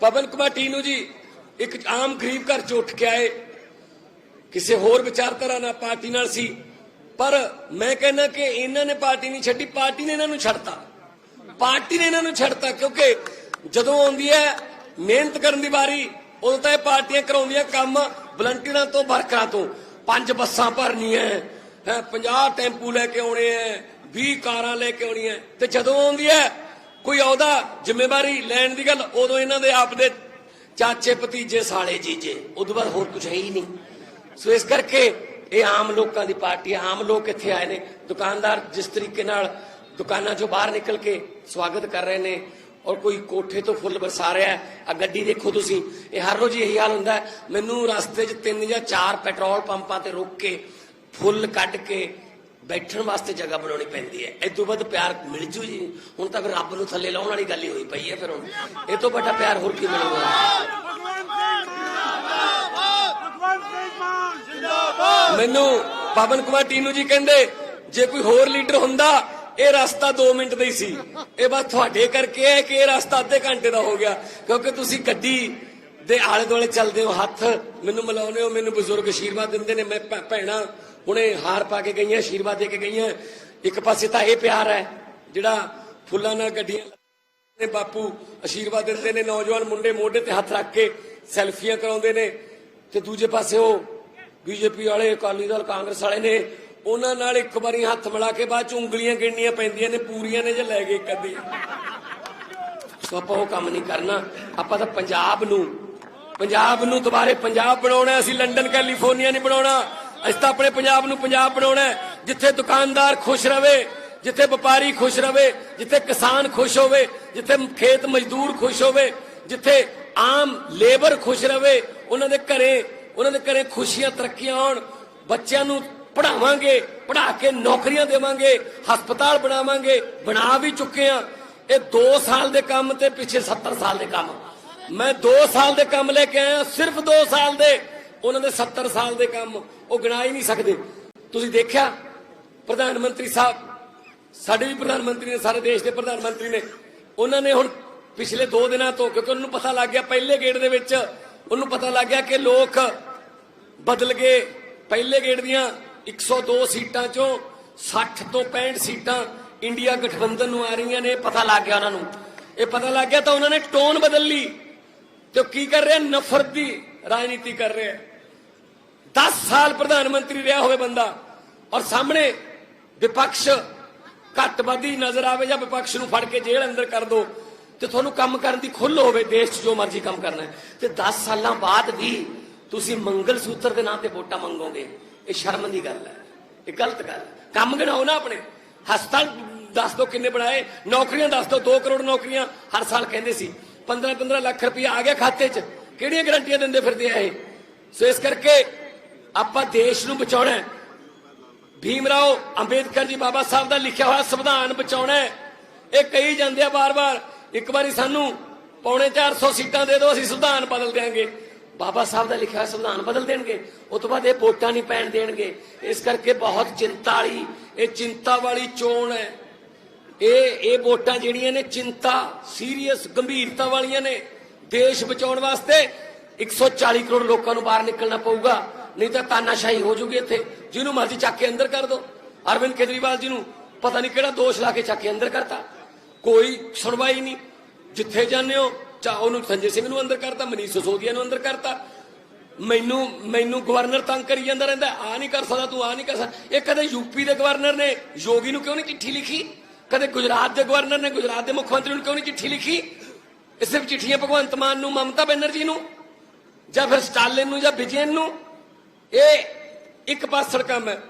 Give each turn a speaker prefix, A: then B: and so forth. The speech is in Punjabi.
A: ਪਵਨ ਕੁਮਾਰ ਟੀਨੂ ਜੀ, ਇੱਕ ਆਮ ਗਰੀਬ ਘਰ ਚ ਉੱਠ ਕੇ ਆਏ। ਕਿਸੇ ਹੋਰ ਵਿਚਾਰਧਾਰਾ ਨਾਲ ਪਾਰਟੀ ਨਾਲ ਸੀ। ਪਰ ਮੈਂ ਕਹਿੰਦਾ ਕਿ ਇਹਨਾਂ ਨੇ ਪਾਰਟੀ ਨਹੀਂ ਛੱਡੀ, ਪਾਰਟੀ ਨੇ ਇਹਨਾਂ ਨੂੰ ਛੱਡਤਾ। ਪਾਰਟੀ ਨੇ ਇਹਨਾਂ ਨੂੰ ਛੱਡਤਾ ਕਿਉਂਕਿ ਜਦੋਂ ਆਉਂਦੀ ਹੈ ਮਿਹਨਤ ਕਰਨ ਦੀ ਵਾਰੀ, ਉਦੋਂ ਤਾਂ ਇਹ ਪਾਰਟੀਆਂ ਕਰਾਉਂਦੀਆਂ ਕੰਮ ਵਲੰਟੀਅਰਾਂ ਤੋਂ, ਵਰਕਰਾਂ ਤੋਂ। ਪੰਜ ਬੱਸਾਂ ਭਰਨੀਆਂ ਹੈ 50 ਟੈਂਪੂ ਲੈ ਕੇ ਆਉਣੇ ਹੈ 20 ਕਾਰਾਂ ਲੈ ਕੇ ਆਉਣੀਆਂ ਤੇ ਜਦੋਂ ਆਉਂਦੀ ਹੈ ਕੋਈ ਅਹੁਦਾ ਜ਼ਿੰਮੇਵਾਰੀ ਲੈਣ ਦੀ ਗੱਲ, ਉਦੋਂ ਇਹਨਾਂ ਦੇ ਆਪ ਦੇ ਚਾਚੇ ਭਤੀਜੇ ਸਾਲੇ ਜੀਜੇ, ਉਦੋਂ ਬਾਅਦ ਹੋਰ ਕੁਝ ਹੈ ਹੀ ਨਹੀਂ। ਸੋ ਇਸ ਕਰਕੇ ਇਹ ਆਮ ਲੋਕਾਂ ਦੀ ਪਾਰਟੀ ਆਮ ਲੋਕ ਇੱਥੇ ਆਏ ਨੇ। ਦੁਕਾਨਦਾਰ ਜਿਸ ਤਰੀਕੇ ਨਾਲ ਦੁਕਾਨਾਂ ਚੋਂ ਬਾਹਰ ਨਿਕਲ ਕੇ ਸਵਾਗਤ ਕਰ ਰਹੇ ਨੇ ਔਰ ਕੋਈ ਕੋਠੇ ਤੋਂ ਫੁੱਲ ਬਰਸਾ ਰਿਹਾ ਆ ਗੱਡੀ ਦੇਖੋ ਤੁਸੀਂ, ਇਹ ਹਰ ਰੋਜ਼ ਇਹੀ ਹਾਲ ਹੁੰਦਾ ਮੈਨੂੰ ਰਸਤੇ 'ਚ ਤਿੰਨ ਜਾਂ ਚਾਰ ਪੈਟਰੋਲ ਪੰਪਾਂ ਤੇ ਰੁਕ ਕੇ ਫੁੱਲ ਕੱਢ ਕੇ ਬੈਠਣ ਵਾਸਤੇ ਜਗ੍ਹਾ ਬਣਾਉਣੀ ਪੈਂਦੀ ਹੈ। ਇਹ ਤੋਂ ਵੱਧ ਪਿਆਰ ਮਿਲ ਜੂ ਜੀ। ਹੁਣ ਤਾਂ ਫਿਰ ਰੱਬ ਨੂੰ ਥੱਲੇ ਲਾਉਣ ਵਾਲੀ ਗੱਲ ਹੀ ਹੋਈ ਪਈ ਹੈ ਫਿਰ ਹੁਣ। ਇਹ ਤੋਂ ਵੱਡਾ ਪਿਆਰ ਹੋਰ ਕੀ ਮਿਲੂਗਾ?
B: ਮੈਨੂੰ
A: ਪਵਨ ਕੁਮਾਰ ਟੀਨੂ ਜੀ ਕਹਿੰਦੇ, ਜੇ ਕੋਈ ਹੋਰ ਲੀਡਰ ਹੁੰਦਾ, ਇਹ ਰਸਤਾ 2 ਮਿੰਟ ਦਾ ਹੀ ਸੀ। ਇਹ ਬਸ ਤੁਹਾਡੇ ਕਰਕੇ ਹੈ ਕਿ ਇਹ ਰਸਤਾ ਅੱਧੇ ਘੰਟੇ ਦਾ ਹੋ ਗਿਆ। ਕਿਉਂਕਿ ਤੁਸੀਂ ਗੱਡੀ ਦੇ ਆਲੇ ਦੁਆਲੇ ਚੱਲਦੇ ਹੋ, ਹੱਥ ਮੈਨੂੰ ਮਿਲਾਉਂਦੇ ਹੋ, ਮੈਨੂੰ ਬਜ਼ੁਰਗ ਆਸ਼ੀਰਵਾਦ ਦਿੰਦੇ ਨੇ, ਮੈਂ ਭੈ- ਭੈਣਾਂ ਹੁਣੇ ਹਾਰ ਪਾ ਕੇ ਗਈਆਂ ਆਸ਼ੀਰਵਾਦ ਦੇ ਕੇ ਗਈਆਂ। ਇੱਕ ਪਾਸੇ ਤਾਂ ਇਹ ਪਿਆਰ ਹੈ, ਜਿਹੜਾ ਫੁੱਲਾਂ ਨਾਲ ਗੱਡੀਆਂ ਨੇ ਬਾਪੂ ਆਸ਼ੀਰਵਾਦ ਦਿੰਦੇ ਨੇ, ਨੌਜਵਾਨ ਮੁੰਡੇ ਮੋਢੇ ਤੇ ਹੱਥ ਰੱਖ ਕੇ ਸੈਲਫੀਆਂ ਕਰਾਉਂਦੇ ਨੇ। ਤੇ ਦੂਜੇ ਪਾਸੇ ਉਹ ਬੀਜੇਪੀ ਵਾਲੇ, ਅਕਾਲੀ ਦਲ, ਕਾਂਗਰਸ ਵਾਲੇ ਨੇ, ਉਹਨਾਂ ਨਾਲ ਇੱਕ ਵਾਰੀ ਹੱਥ ਮਿਲਾ ਕੇ ਬਾਅਦ ਚ ਉਂਗਲੀਆਂ ਗਿਣਨੀਆਂ ਪੈਂਦੀਆਂ ਨੇ, ਪੂਰੀਆਂ ਨੇ ਜੇ ਲੈ ਗਏ ਇੱਕ ਅੱਧੀ। ਸੋ ਆਪਾਂ ਉਹ ਕੰਮ ਨਹੀਂ ਕਰਨਾ। ਆਪਾਂ ਤਾਂ ਪੰਜਾਬ ਨੂੰ ਪੰਜਾਬ ਨੂੰ ਦੁਬਾਰੇ ਪੰਜਾਬ ਬਣਾਉਣਾ ਅਸੀਂ ਲੰਡਨ, ਕੈਲੀਫੋਰਨੀਆ ਨਹੀਂ ਬਣਾਉਣਾ। ਅਸੀਂ ਤਾਂ ਆਪਣੇ ਪੰਜਾਬ ਨੂੰ ਪੰਜਾਬ ਬਣਾਉਣਾ ਜਿੱਥੇ ਦੁਕਾਨਦਾਰ ਖੁਸ਼ ਰਵੇ, ਜਿੱਥੇ ਵਪਾਰੀ ਖੁਸ਼ ਰਵੇ, ਜਿੱਥੇ ਕਿਸਾਨ ਖੁਸ਼ ਹੋਵੇ, ਜਿੱਥੇ ਖੇਤ ਮਜ਼ਦੂਰ ਖੁਸ਼ ਹੋਵੇ, ਜਿੱਥੇ ਆਮ ਲੇਬਰ ਖੁਸ਼ ਰਵੇ, ਉਹਨਾਂ ਦੇ ਘਰੇ, ਉਹਨਾਂ ਦੇ ਘਰੇ ਖੁਸ਼ੀਆਂ, ਤਰੱਕੀਆਂ ਆਉਣ, ਬੱਚਿਆਂ ਨੂੰ ਪੜਾਵਾਂਗੇ ਪੜਾ ਕੇ ਨੌਕਰੀਆਂ ਦੇਵਾਂਗੇ, ਹਸਪਤਾਲ ਬਣਾਵਾਂਗੇ, ਬਣਾ ਵੀ ਚੁੱਕੇ ਆ ਇਹ 2 ਸਾਲ ਦੇ ਕੰਮ ਤੇ ਪਿੱਛੇ 70 ਸਾਲ ਦੇ ਕੰਮ। ਮੈਂ 2 ਸਾਲ ਦੇ ਕੰਮ ਲੈ ਕੇ ਆਇਆ, ਸਿਰਫ 2 ਸਾਲ ਦੇ। ਉਹਨਾਂ ਦੇ 70 ਸਾਲ ਦੇ ਕੰਮ ਉਹ ਗਿਣਾ ਹੀ ਨਹੀਂ ਸਕਦੇ। ਤੁਸੀਂ ਦੇਖਿਆ, ਪ੍ਰਧਾਨ ਮੰਤਰੀ ਸਾਹਿਬ, ਸਾਡੇ ਵੀ ਪ੍ਰਧਾਨ ਮੰਤਰੀ ਨੇ, ਸਾਰੇ ਦੇਸ਼ ਦੇ ਪ੍ਰਧਾਨ ਮੰਤਰੀ ਨੇ, ਉਹਨਾਂ ਨੇ ਹੁਣ ਪਿਛਲੇ 2 ਦਿਨਾਂ ਤੋਂ, ਕਿਉਂਕਿ ਉਹਨਾਂ ਨੂੰ ਪਤਾ ਲੱਗ ਗਿਆ ਪਹਿਲੇ ਗੇੜ ਦੇ ਵਿੱਚ, ਉਹਨੂੰ ਪਤਾ ਲੱਗ ਗਿਆ ਕਿ ਲੋਕ ਬਦਲ ਗਏ। ਪਹਿਲੇ ਗੇੜ ਦੀਆਂ 102 ਸੀਟਾਂ ਚੋਂ 60 ਤੋਂ 65 ਸੀਟਾਂ ਇੰਡੀਆ ਗਠਬੰਧਨ ਨੂੰ ਆ ਰਹੀਆਂ ਨੇ, ਪਤਾ ਲੱਗ ਗਿਆ ਉਹਨਾਂ ਨੂੰ। ਇਹ ਪਤਾ ਲੱਗ ਗਿਆ ਤਾਂ ਉਹਨਾਂ ਨੇ ਟੋਨ ਬਦਲ ਲਈ। ਤੇ ਉਹ ਕੀ ਕਰ ਰਿਹਾ? ਨਫ਼ਰਤ ਦੀ ਰਾਜਨੀਤੀ ਕਰ ਰਿਹਾ। 10 ਸਾਲ ਪ੍ਰਧਾਨ ਮੰਤਰੀ ਰਿਹਾ ਹੋਵੇ ਬੰਦਾ ਔਰ ਸਾਹਮਣੇ ਵਿਪਕਸ਼ ਘੱਟਵਾਦੀ ਨਜ਼ਰ ਆਵੇ ਜਾਂ ਵਿਪਕਸ਼ ਨੂੰ ਫੜ ਕੇ ਜੇਲ੍ਹ ਅੰਦਰ ਕਰ ਦੋ ਤੇ ਤੁਹਾਨੂੰ ਕੰਮ ਕਰਨ ਦੀ ਖੁੱਲ ਹੋਵੇ, ਦੇਸ਼ 'ਚ ਜੋ ਮਰਜ਼ੀ ਕੰਮ ਕਰਨਾ ਹੈ। ਤੇ 10 ਸਾਲਾਂ ਬਾਅਦ ਵੀ ਤੁਸੀਂ ਮੰਗਲ ਸੂਤਰ ਦੇ ਨਾਂ ਤੇ ਵੋਟਾਂ ਮੰਗੋਗੇ, ਇਹ ਸ਼ਰਮ ਦੀ ਗੱਲ ਹੈ, ਇਹ ਗਲਤ ਗੱਲ ਕੰਮ ਗਿਣਾਓ ਨਾ ਆਪਣੇ। ਹਸਪਤਾਲ ਦੱਸ ਦੋ ਕਿੰਨੇ ਬਣਾਏ, ਨੌਕਰੀਆਂ ਦੱਸ ਦੋ 2 ਕਰੋੜ ਨੌਕਰੀਆਂ ਹਰ ਸਾਲ ਕਹਿੰਦੇ ਸੀ। 15 15 ਲੱਖ ਰੁਪਇਆ ਆ ਗਿਆ ਖਾਤੇ 'ਚ। ਕਿਹੜੀਆਂ ਗਰੰਟੀਆਂ ਦਿੰਦੇ ਫਿਰਦੇ ਆ ਇਹ? ਸੋ ਇਸ ਕਰਕੇ ਆਪਾਂ ਦੇਸ਼ ਨੂੰ ਬਚਾਉਣਾ ਹੈ। ਭੀਮ ਰਾਓ ਅੰਬੇਦਕਰ ਜੀ ਬਾਬਾ ਸਾਹਿਬ ਦਾ ਲਿਖਿਆ ਹੋਇਆ ਸੰਵਿਧਾਨ ਬਚਾਉਣਾ ਹੈ। ਇਹ ਕਹੀ ਜਾਂਦੇ ਆ ਬਾਰ-ਬਾਰ ਇੱਕ ਵਾਰੀ ਸਾਨੂੰ ਪੌਣੇ 400 ਸੀਟਾਂ ਦੇ ਦਿਓ, ਅਸੀਂ ਸੰਵਿਧਾਨ ਬਦਲ ਦੇਾਂਗੇ ਬਾਬਾ ਸਾਹਿਬ ਦਾ ਲਿਖਿਆ ਹੋਇਆ ਸੰਵਿਧਾਨ ਬਦਲ ਦੇਣਗੇ। ਉਸ ਤੋਂ ਬਾਅਦ ਇਹ ਵੋਟਾਂ ਨਹੀਂ ਪੈਣ ਦੇਣਗੇ। ਇਸ ਕਰਕੇ ਬਹੁਤ ਚਿੰਤਾ ਵਾਲੀ ਇਹ ਚਿੰਤਾ ਵਾਲੀ ਚੋਣ ਹੈ। ਇਹ ਇਹ ਵੋਟਾਂ ਜਿਹੜੀਆਂ ਨੇ ਚਿੰਤਾ, ਸੀਰੀਅਸ ਗੰਭੀਰਤਾ ਵਾਲੀਆਂ ਨੇ। ਦੇਸ਼ ਬਚਾਉਣ ਵਾਸਤੇ 140 ਕਰੋੜ ਲੋਕਾਂ ਨੂੰ ਬਾਹਰ ਨਿਕਲਣਾ ਪਊਗਾ। ਨਹੀਂ ਤਾਂ ਤਾਨਾਸ਼ਾਹੀ ਹੋ ਜੂਗੀ ਇੱਥੇ। ਜਿਹਨੂੰ ਮਰਜ਼ੀ ਚੱਕ ਕੇ ਅੰਦਰ ਕਰ ਦੋ। ਅਰਵਿੰਦ ਕੇਜਰੀਵਾਲ ਜੀ ਨੂੰ ਪਤਾ ਨਹੀਂ ਕਿਹੜਾ ਦੋਸ਼ ਲਾ ਕੇ ਚੱਕ ਕੇ ਅੰਦਰ ਕਰਤਾ। ਕੋਈ ਸੁਣਵਾਈ ਨਹੀਂ। ਜਿੱਥੇ ਜਾਂਦੇ ਹੋ ਚਾ ਉਹਨੂੰ ਸੰਜੇ ਸਿੰਘ ਨੂੰ ਅੰਦਰ ਕਰਤਾ, ਮਨੀਸ਼ ਸਿਸੋਦੀਆ ਨੂੰ ਅੰਦਰ ਕਰਤਾ। ਮੈਨੂੰ ਮੈਨੂੰ ਗਵਰਨਰ ਤੰਗ ਕਰੀ ਜਾਂਦਾ ਰਹਿੰਦਾ। ਆ ਨਹੀਂ ਕਰ ਸਕਦਾ, ਤੂੰ ਆ ਨਹੀਂ ਕਰ ਸਕਦਾ। ਇਹ ਕਦੇ ਯੂਪੀ ਦੇ ਗਵਰਨਰ ਨੇ ਯੋਗੀ ਨੂੰ ਕਿਉਂ ਨਹੀਂ ਚਿੱਠੀ ਲਿਖੀ? ਕਦੇ ਗੁਜਰਾਤ ਦੇ ਗਵਰਨਰ ਨੇ ਗੁਜਰਾਤ ਦੇ ਮੁੱਖ ਮੰਤਰੀ ਨੂੰ ਕਿਉਂ ਨਹੀਂ ਚਿੱਠੀ ਲਿਖੀ? ਇਹ ਸਿਰਫ ਚਿੱਠੀਆਂ ਭਗਵੰਤ ਮਾਨ ਨੂੰ, ਮਮਤਾ ਬੈਨਰਜੀ ਨੂੰ, ਜਾਂ ਫਿਰ ਸਟਾਲਿਨ ਨੂੰ, ਜਾਂ ਵਿਜੇਨ ਨੂੰ। ਇਹ ਇੱਕ ਪਾਸੜ ਕੰਮ ਹੈ